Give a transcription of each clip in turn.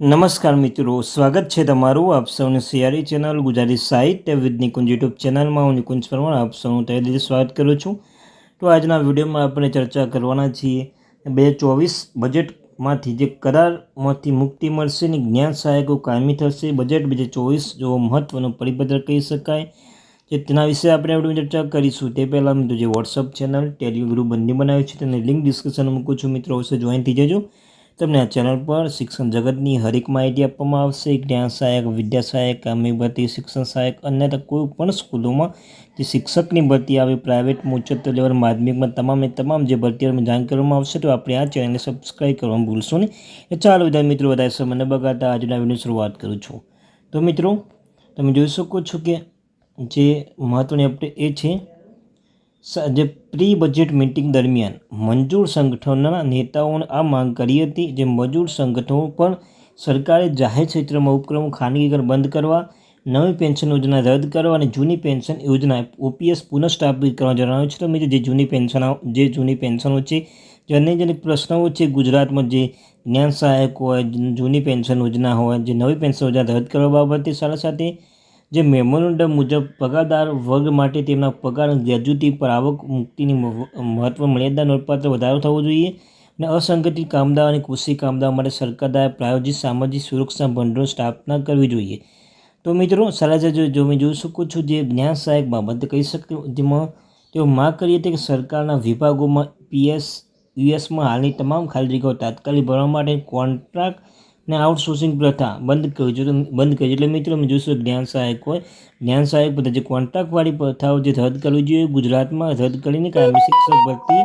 નમસ્કાર મિત્રો, સ્વાગત છે તમારું આપ સૌને સિયારી ચેનલ, ગુજરાતી સાહિત્ય વિદ નિકુંજ યુટ્યુબ ચેનલમાં. હું નિકુંજ પરમાર, આપ સૌનું તહે દિલથી સ્વાગત કરું છું. તો આજના વિડીયોમાં આપણે ચર્ચા કરવાના છીએ બે ચોવીસ બજેટમાંથી જે કરારમાંથી મુક્તિ મળશે ને જ્ઞાન સહાયકો કાયમી થશે. બજેટ બે ચોવીસ જેવો મહત્ત્વનો પરિપત્ર કહી શકાય. જે તેના વિશે આપણે આપણે ચર્ચા કરીશું. તે પહેલાં મિત્રો જે વોટ્સઅપ ચેનલ ટેલિગ્રુપ ગ્રુપ બંને બનાવ્યું છે, તેની લિંક ડિસ્ક્રિપ્શનમાં મૂકું છું. મિત્રો, અવશ્ય જોઈન થઈ જજો. તમને આ ચેનલ પર શિક્ષણ જગતની હરેક માહિતી આપવામાં આવશે. જ્ઞાન સહાયક, વિદ્યા સહાયક કામની ભરતી શિક્ષણ સહાયક અન્ય કોઈ પણ સ્કૂલોમાં જે શિક્ષકની ભરતી આવી પ્રાઇવેટ ઉચ્ચતર લેવલ માધ્યમિકમાં તમામે તમામ જે ભરતીઓમાં જાણ કરવામાં આવશે. તો આપણે આ ચેનલને સબસ્ક્રાઈબ કરવાનું ભૂલશો નહીં. એ ચાલો બધા મિત્રો, વધારે સમયને બગાડતા આજના વીડિયો શરૂઆત કરું છું. તો મિત્રો, તમે જોઈ શકો છો કે જે મહત્ત્વની અપડેટ એ છે જે પ્રી બજેટ મિટિંગ દરમિયાન મંજૂર સંગઠનોના નેતાઓને આ માંગ કરી હતી જે મજૂર સંગઠનો પણ સરકારે જાહેર ક્ષેત્રમાં ઉપક્રમો ખાનગીકરણ બંધ કરવા, નવી પેન્શન યોજના રદ કરવા અને જૂની પેન્શન યોજના ઓપીએસ પુનઃસ્થાપિત કરવા જણાવ્યું છે. તમે જે જૂની પેન્શન, જે જૂની પેન્શનો છે જે અન્ય જે પ્રશ્નો છે, ગુજરાતમાં જે જ્ઞાન સહાયક હોય, જૂની પેન્શન યોજના હોય, જે નવી પેન્શન યોજના રદ કરવા બાબતે સાથે સાથે જે મેમોરેન્ડમ મુજબ પગારદાર વર્ગ માટે તેમના પગાર ગ્રેજ્યુટી પર આવક મુક્તિની મહત્વ મર્યાદા નોંધપાત્ર વધારો થવો જોઈએ અને અસંગઠિત કામદાર અને કૃષિ કામદાર માટે સરકાર દ્વારા પ્રાયોજિત સામાજિક સુરક્ષા ભંડોળ સ્થાપના કરવી જોઈએ. તો મિત્રો, સારા જો મેં જોઈ શકું છું જે જ્ઞાન સહાયક બાબતે કહી શકું જેમાં તેઓ માંગ કરી હતી કે સરકારના વિભાગોમાં પીએસ, યુએસમાં હાલની તમામ ખાલી જગ્યાઓ તાત્કાલિક ભરવા માટે કોન્ટ્રાક્ટ ને આઉટસોર્સિંગ પ્રથા. બંધ કરવી જોઈએ બંધ કરવી એટલે મિત્રો અમે જોઈશું જ્ઞાન સહાયક હોય, જ્ઞાન સહાયક જે કોન્ટ્રાક્ટવાળી પ્રથાઓ જે રદ કરવી જોઈએ, ગુજરાતમાં રદ કરીને કાયમી શિક્ષક ભરતી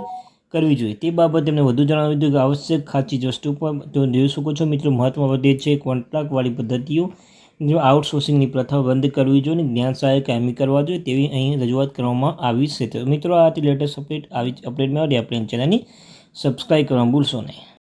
કરવી જોઈએ. તે બાબતે તેમને વધુ જણાવ્યું હતું કે આવશ્યક ખાચી વસ્તુ પર તો જોઈ શકો છો મિત્રો મહત્વ વધે છે કોન્ટ્રાક્ટવાળી પદ્ધતિઓ. જો આઉટસોર્સિંગની પ્રથા બંધ કરવી જોઈએ જ્ઞાન સહાયક કાયમી કરવા જોઈએ, તેવી અહીં રજૂઆત કરવામાં આવી છે. તો મિત્રો, આ લેટેસ્ટ અપડેટ આવી અપડેટ મેળવી આપણે ચેનલની. સબસ્ક્રાઈબ કરવા ભૂલશો નહીં.